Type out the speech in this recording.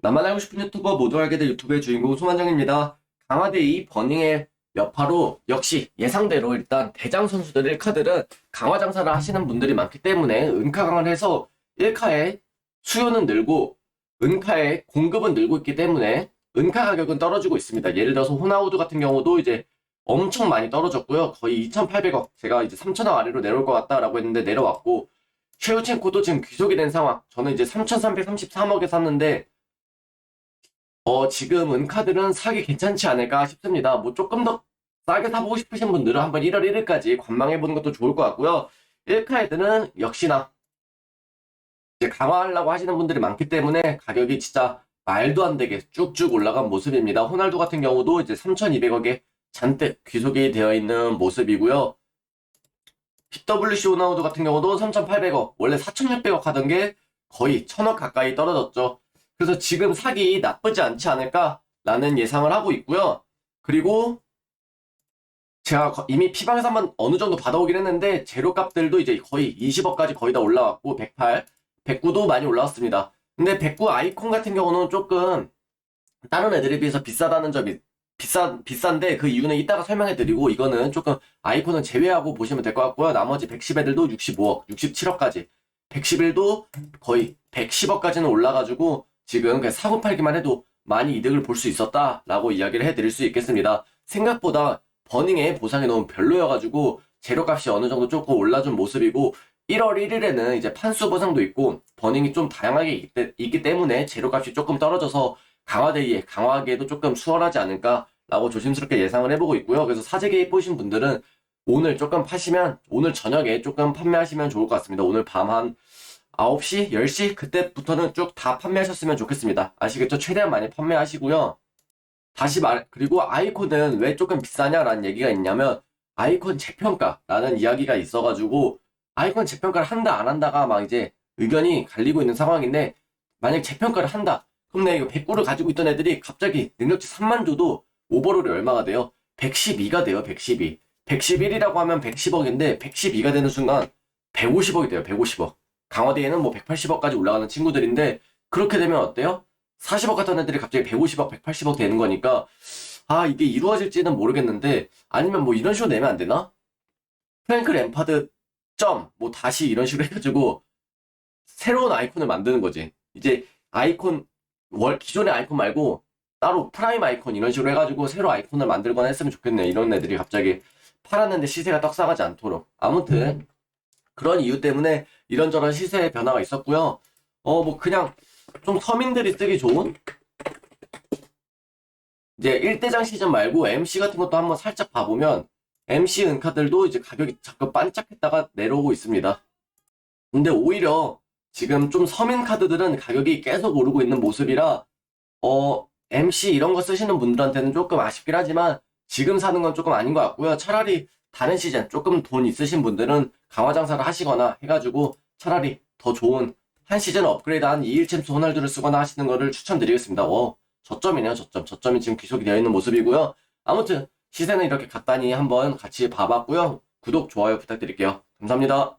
나만 알고 싶은 유튜버 모두 알게 될 유튜브의 주인공 소만정입니다. 강화대 2 버닝의 여파로 역시 예상대로 일단 대장 선수들 1카들은 강화 장사를 하시는 분들이 많기 때문에 은카 강화를 해서 1카의 수요는 늘고 은카의 공급은 늘고 있기 때문에 은카 가격은 떨어지고 있습니다. 예를 들어서 호나우드 같은 경우도 이제 엄청 많이 떨어졌고요. 거의 2,800억. 제가 이제 3,000억 아래로 내려올 것 같다라고 했는데 내려왔고 쉐우첸코도 지금 귀속이 된 상황. 저는 이제 3,333억에 샀는데 어, 지금 은카들은 사기 괜찮지 않을까 싶습니다. 뭐 조금 더 싸게 사보고 싶으신 분들은 한번 1월 1일까지 관망해보는 것도 좋을 것 같고요. 1카 애들은 역시나 이제 강화하려고 하시는 분들이 많기 때문에 가격이 진짜 말도 안 되게 쭉쭉 올라간 모습입니다. 호날두 같은 경우도 이제 3,200억에 잔뜩 귀속이 되어 있는 모습이고요. PWC 호나우드 같은 경우도 3,800억, 원래 4,600억 하던 게 거의 1,000억 가까이 떨어졌죠. 그래서 지금 사기 나쁘지 않지 않을까라는 예상을 하고 있고요. 그리고 제가 거- 이미 피방에서 한번 어느 정도 받아오긴 했는데 재료 값들도 이제 거의 20억까지 거의 다 올라왔고 108, 109도 많이 올라왔습니다. 근데 109 아이콘 같은 경우는 조금 다른 애들에 비해서 비싸다는 점이 비싸 비싼데 그 이유는 이따가 설명해 드리고 이거는 조금 아이콘은 제외하고 보시면 될 것 같고요. 나머지 110 애들도 65억, 67억까지 111도 거의 110억까지는 올라가지고 지금 그냥 사고 팔기만 해도 많이 이득을 볼 수 있었다라고 이야기를 해드릴 수 있겠습니다. 생각보다 버닝의 보상이 너무 별로여가지고 재료값이 어느 정도 조금 올라준 모습이고 1월 1일에는 이제 판수 보상도 있고 버닝이 좀 다양하게 있기, 때문에 재료값이 조금 떨어져서 강화대에 강화하기에도 조금 수월하지 않을까라고 조심스럽게 예상을 해보고 있고요. 그래서 사재 개입 보신 분들은 오늘 조금 파시면 오늘 저녁에 조금 판매하시면 좋을 것 같습니다. 오늘 밤 한 9시, 10시 그때부터는 쭉 다 판매하셨으면 좋겠습니다. 아시겠죠? 최대한 많이 판매하시고요. 다시 말, 그리고 아이콘은 왜 조금 비싸냐라는 얘기가 있냐면 아이콘 재평가라는 이야기가 있어가지고 아이콘 재평가를 한다 안 한다가 막 이제 의견이 갈리고 있는 상황인데 만약 재평가를 한다 그럼 내가 이거 109를 가지고 있던 애들이 갑자기 능력치 3만 줘도 오버롤이 얼마가 돼요? 112가 돼요 112 111이라고 하면 110억인데 112가 되는 순간 150억이 돼요 150억 강화대에는 뭐 180억까지 올라가는 친구들인데 그렇게 되면 어때요? 40억 같은 애들이 갑자기 150억, 180억 되는 거니까 아 이게 이루어질지는 모르겠는데 아니면 뭐 이런 식으로 내면 안 되나? 프랭크 램파드 점 뭐 다시 이런 식으로 해가지고 새로운 아이콘을 만드는 거지. 이제 아이콘 월 기존의 아이콘 말고 따로 프라임 아이콘 이런 식으로 해가지고 새로 아이콘을 만들거나 했으면 좋겠네. 이런 애들이 갑자기 팔았는데 시세가 떡상하지 않도록. 아무튼 그런 이유 때문에 이런저런 시세의 변화가 있었고요. 어 뭐 그냥 좀 서민들이 쓰기 좋은 이제 1대장 시즌 말고 MC 같은 것도 한번 살짝 봐보면 MC 은카들도 이제 가격이 자꾸 반짝했다가 내려오고 있습니다. 근데 오히려 지금 좀 서민 카드들은 가격이 계속 오르고 있는 모습이라 어 MC 이런 거 쓰시는 분들한테는 조금 아쉽긴 하지만 지금 사는 건 조금 아닌 것 같고요. 차라리 다른 시즌 조금 돈 있으신 분들은 강화 장사를 하시거나 해가지고 차라리 더 좋은 한 시즌 업그레이드한 2일챔스 호날두를 쓰거나 하시는 거를 추천드리겠습니다. 어, 저점이네요, 저점. 저점이 지금 귀속이 되어 있는 모습이고요. 아무튼 시세는 이렇게 간단히 한번 같이 봐봤고요. 구독, 좋아요 부탁드릴게요. 감사합니다.